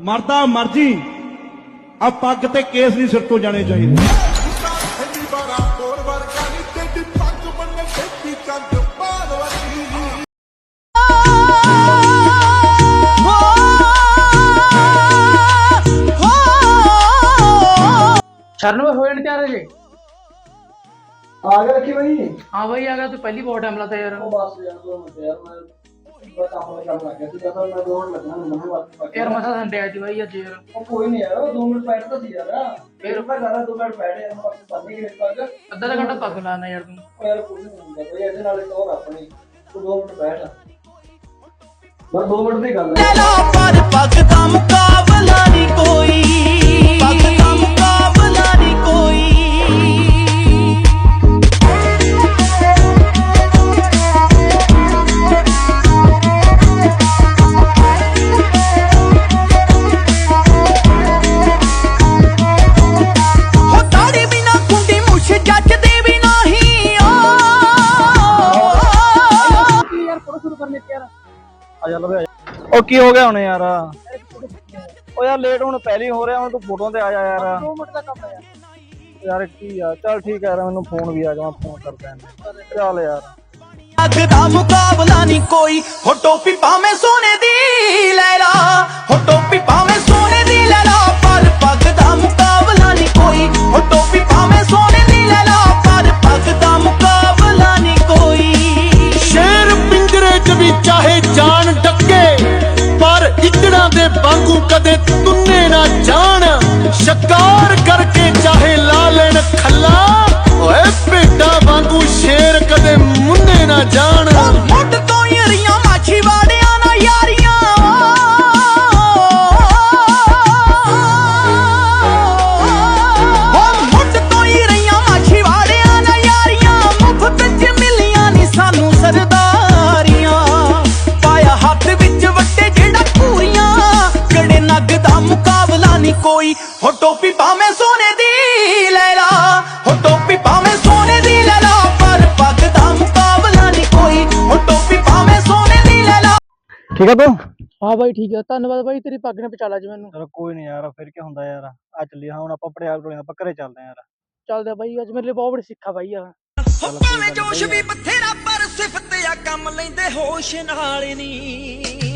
ਮਰਦਾ ਮਰਜ਼ੀ ਆ ਪੱਗ ਤੇ ਕੇਸ ਨਹੀਂ ਸਿਰ ਤੋਂ ਜਾਣੇ ਚਾਹੀਦੇ। ਪਹਿਲੀ ਵਾਰ ਕੋਰ ਵਰਗਾ ਨੀ ਤੇਰੀ ਪੱਗ ਬੰਨੇ ਛੇਤੀ ਚੰਦ ਪਾਰ ਵਰਗੀ ਛਰਨ ਵੇ ਹੋਏ ਨੇ ਤਿਆਰ ਜੇ ਆ ਗਿਆ ਰੱਖੀ ਤੂੰ ਯਾਰ ਮੈਂ ਲੱਗ ਮੈਂ ਮਸਾ ਸੰਡੇ ਆਈ ਬਈ ਅੱਜ ਯਾਰ। ਉਹ ਕੋਈ ਨਹੀਂ ਯਾਰ ਉਹ ਦੋ ਮਿੰਟ ਬੈਠਦਾ ਸੀ ਯਾਰ। ਫਿਰ? ਫਿਰ ਮੈਂ ਕਰਾ ਦੋ ਮਿੰਟ ਬੈਠੇ ਯਾਰ ਮੈਂ ਬੰਦੀ ਕਿ ਪੱਗ। ਅੱਧਾ ਦਾ ਘੰਟਾ ਪੱਗ ਲਾਣਾ ਯਾਰ ਤੂੰ। ਯਾਰ ਕੋਈ ਨਹੀਂ ਹੁੰਦਾ ਬਈ ਇਹਦੇ ਨਾਲ ਇੱਕ ਹੋਰ ਆਪਣੀ। ਤੂੰ ਦੋ ਮਿੰਟ ਬੈਠ। ਬਸ ਦੋ ਮਿੰਟ ਦੀ ਗੱਲ ਹੈ। ਪਰ ਪੱਗ ਦਾ ਮੁਕਾਬਲਾ ਕਰਨੇ ਤੇ ਯਾਰ ਆ ਚੱਲ ਬਈ ਉਹ ਕੀ ਹੋ ਗਿਆ ਹੁਣ ਯਾਰ? ਉਹ ਯਾਰ ਲੇਟ ਹੁਣ ਪਹਿਲੀ ਹੋ ਰਿਹਾ ਹੁਣ ਤੂੰ ਫੋਟੋ ਤੇ ਆ ਜਾ ਯਾਰ। 2 ਮਿੰਟ ਦਾ ਕੰਮ ਹੈ ਯਾਰ। ਯਾਰ ਕੀ ਆ? ਚੱਲ ਠੀਕ ਹੈ ਯਾਰ ਮੈਨੂੰ ਫੋਨ ਵੀ ਆ ਗਿਆ ਮੈਂ ਫੋਨ ਕਰਦਾ ਇਹਨੂੰ। ਚੱਲ ਯਾਰ। ਪੱਗ ਦਾ ਮੁਕਾਬਲਾ ਨਹੀਂ ਕੋਈ ਹੋ ਟੋਪੀ ਭਾਵੇਂ ਸੋਨੇ ਦੀ ਲੈ ਲਾ ਹੋ ਟੋਪੀ que ਕੋਈ ਹੋ ਟੋਪੀ ਭਾਵੇਂ ਸੋਨੇ ਦੀ ਲੈ ਲਾ ਹੋ ਟੋਪੀ ਭਾਵੇਂ ਸੋਨੇ ਦੀ ਲੈ ਲਾ ਪਰ ਪੱਗ ਦਾ ਮੁਕਾਬਲਾ ਨਹੀਂ ਕੋਈ। ਹੋ ਟੋਪੀ ਭਾਵੇਂ ਸੋਨੇ ਦੀ ਲੈ ਲਾ। ਠੀਕ ਆ ਤੂੰ? ਹਾਂ ਬਾਈ ਠੀਕ ਹੈ ਧੰਨਵਾਦ ਬਾਈ ਤੇਰੀ ਪੱਗ ਨੇ ਬਚਾਲਾ ਜੀ ਮੈਨੂੰ। ਚਲ ਕੋਈ ਨਹੀਂ ਯਾਰ ਫਿਰ ਕੀ ਹੁੰਦਾ ਯਾਰ। ਆ ਚੱਲੀ ਹੁਣ ਆਪਾਂ ਪੜਿਆਲ ਕੋਲੇ ਆਪਾਂ ਘਰੇ ਚੱਲਦੇ ਆ ਯਾਰ। ਚੱਲਦਾ ਬਾਈ ਅੱਜ ਮੇਰੇ ਲਈ ਬਹੁਤ ਬੜੀ ਸਿੱਖਾ ਬਾਈ ਆ। ਹੋ ਭਾਵੇਂ ਜੋਸ਼ ਵੀ ਬਥੇਰਾ ਪਰ ਸਿਫਤ ਆ ਕੰਮ ਲੈਂਦੇ ਹੋਸ਼ ਨਾਲ ਨਹੀਂ